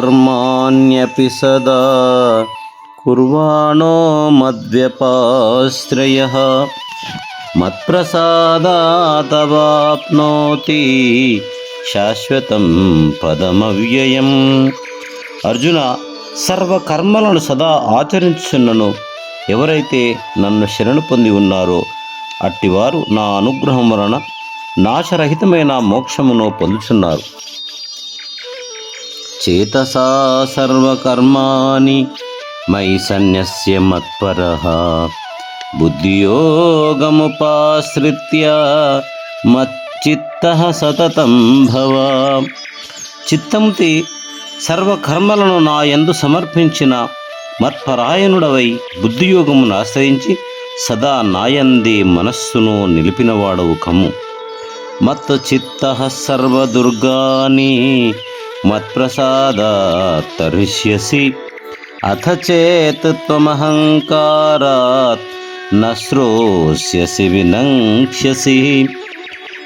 सर्वकर्माण्यपि सदा कुर्वाणो मद्व्यपाश्रयः మత్ప్రసాదాతవాప్నోతి శాశ్వతం పదమవ్యయం అర్జున సర్వకర్మలను సదా ఆచరించుచున్నను ఎవరైతే నన్ను శరణు పొంది ఉన్నారో అట్టివారు నా అనుగ్రహం వలన నాశరహితమైన మోక్షమును పొందుచున్నారు. చేతసా సర్వకర్మాణి మై సన్యస్య మత్పర. బుద్ధియోగముపాశ్రిత్య మచ్చిత్త సతతం భవ. చిత్తంతి సర్వకర్మలను నా ఎందు సమర్పించిన మత్పరాయణుడవై బుద్ధియోగమును ఆశ్రయించి సదా నాయందే మనస్సును నిలిపినవాడవు కమ్ము. మత్ చిత్త సర్వదుర్గాని మత్ప్రసాదాత్ తరిష్యసి అథ చేత్ త్వమహంకారాత్ నశ్రోష్యసి వినంక్ష్యసి.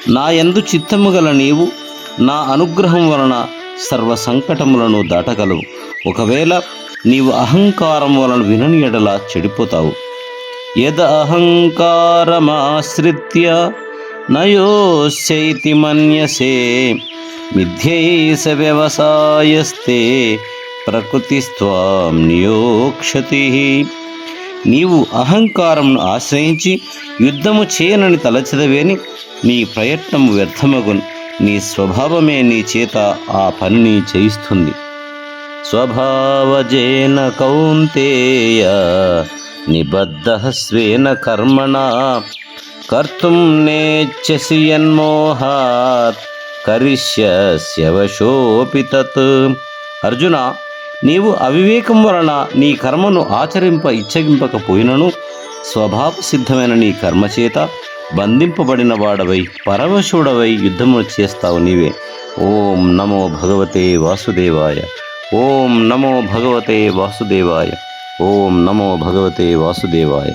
నా యందు చిత్తము గల నీవు నా అనుగ్రహం వలన సర్వ సంకటములను దాటగలవు. ఒకవేళ నీవు అహంకారం వలన వినని ఎడలా చెడిపోతావు. యద అహంకారమాశ్రిత్య నయోశ్చైతి మన్యసే మిథ్యైస వ్యవసాయస్తే ప్రకృతిస్త్వాం నియోక్షతి. నీవు అహంకారంను ఆశ్రయించి యుద్ధము చేయనని తలచదవేని నీ ప్రయత్నము వ్యర్థమగును. నీ స్వభావమే నీ చేత ఆ పనిని చేయిస్తుంది. స్వభావజేన కౌంతేయ నిబద్ధ స్వేన కర్మణ. కర్తుం నేచ్చసి యన్మోహాత్ కరిష్యస్యవశోపి తత్ అర్జున నీవు అవివేకం వలన నీ కర్మను ఆచరింప ఇచ్చగింపకపోయినను స్వభావ సిద్ధమైన నీ కర్మచేత బంధింపబడిన వాడవై పరమశుడవై యుద్ధమును చేస్తావు నీవే. ఓం నమో భగవతే వాసుదేవాయ ఓం నమో భగవతే వాసుదేవాయ ఓం నమో భగవతే వాసుదేవాయ.